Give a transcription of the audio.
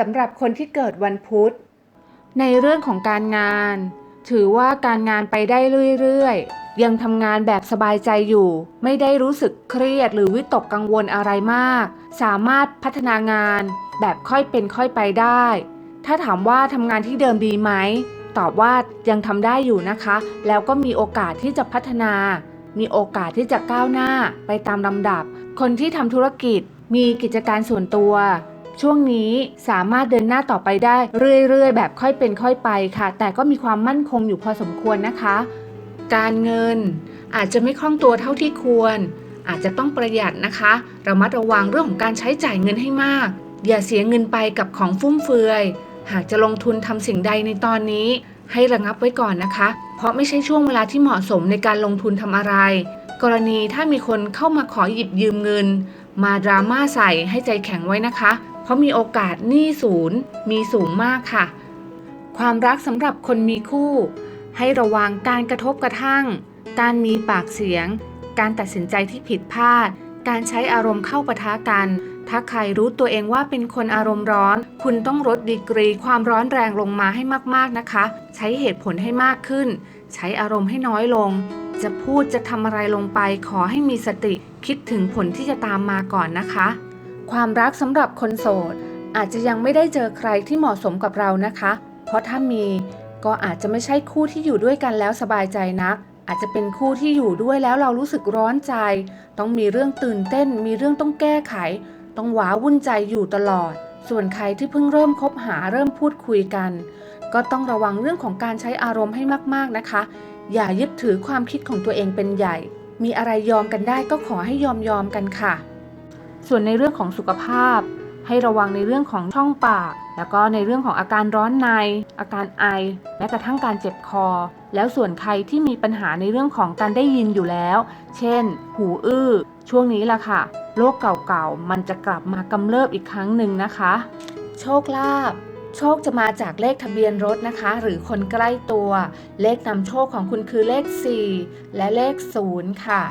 สำหรับคนที่เกิดวันพุธ ในเรื่องของการงาน ถือว่าการงานไปได้เรื่อยๆ ยังทำงานแบบสบายใจอยู่ ไม่ได้รู้สึกเครียดหรือวิตกกังวลอะไรมาก สามารถพัฒนางานแบบค่อยเป็นค่อยไปได้ ถ้าถามว่าทำงานที่เดิมดีไหม ตอบว่ายังทำได้อยู่นะคะ แล้วก็มีโอกาสที่จะพัฒนา มีโอกาสที่จะก้าวหน้าไปตามลำดับ คนที่ทำธุรกิจมีกิจการส่วนตัว ช่วงนี้สามารถเดินหน้าต่อไปได้เรื่อยๆ แบบค่อยเป็นค่อยไปค่ะ แต่ก็มีความมั่นคงอยู่พอสมควรนะคะ การเงินอาจจะไม่คล่องตัวเท่าที่ควร อาจจะต้องประหยัดนะคะระมัดระวังเรื่องของการใช้จ่ายเงินให้มาก อย่าเสียเงินไปกับของฟุ่มเฟือย หากจะลงทุนทำสิ่งใดในตอนนี้ ให้ระงับไว้ก่อนนะคะ เพราะไม่ใช่ช่วงเวลาที่เหมาะสมในการลงทุนทำอะไร กรณีถ้ามีคนเข้ามาขอหยิบยืมเงิน มาดราม่าใส่ให้ใจแข็งไว้นะคะ เพราะมีโอกาสหนี้ศูนย์มีสูงมากค่ะ ความรักสำหรับคนมีคู่ ให้ระวังการกระทบกระทั่ง การมีปากเสียง การตัดสินใจที่ผิดพลาด การใช้อารมณ์เข้าปะทะกัน ถ้าใครรู้ตัวเองว่าเป็นคนอารมณ์ร้อน คุณต้องลดดีกรีความร้อนแรงลงมาให้มากๆนะคะ ใช้เหตุผลให้มากขึ้น ใช้อารมณ์ให้น้อยลงจะพูดจะทำอะไรลงไปขอให้มีสติคิดถึงผลที่จะตามมาก่อนนะคะ ความรักสำหรับคนโสด อาจจะยังไม่ได้เจอใครที่เหมาะสมกับเรานะคะ เพราะถ้ามีก็อาจจะไม่ใช่คู่ที่อยู่ด้วยกันแล้วสบายใจนัก อาจจะเป็นคู่ที่อยู่ด้วยแล้วเรารู้สึกร้อนใจ ต้องมีเรื่องตื่นเต้น มีเรื่องต้องแก้ไข ต้องหวาวุ่นใจอยู่ตลอด ส่วนใครที่เพิ่งเริ่มคบหาเริ่มพูดคุยกัน ก็ต้องระวังเรื่องของการใช้อารมณ์ให้มากๆนะคะ อย่ายึดถือความคิดของตัวเองเป็นใหญ่ มีอะไรยอมกันได้ก็ขอให้ยอมยอมกันค่ะ ส่วนในเรื่องของสุขภาพ ให้ระวังในเรื่องของช่องปาก แล้วก็ในเรื่องของอาการร้อนใน อาการไอ แม้กระทั่งการเจ็บคอ แล้วส่วนใครที่มีปัญหาในเรื่องของการได้ยินอยู่แล้ว เช่น หูอื้อ ช่วงนี้ล่ะค่ะโรคเก่าๆ มันจะกลับมากำเริบอีกครั้งหนึ่งนะคะ โชคลาภโชคจะมาจากเลขทะเบียนรถนะคะ หรือคนใกล้ตัว เลขนำโชคของคุณคือเลข 4 และเลข 0 ค่ะ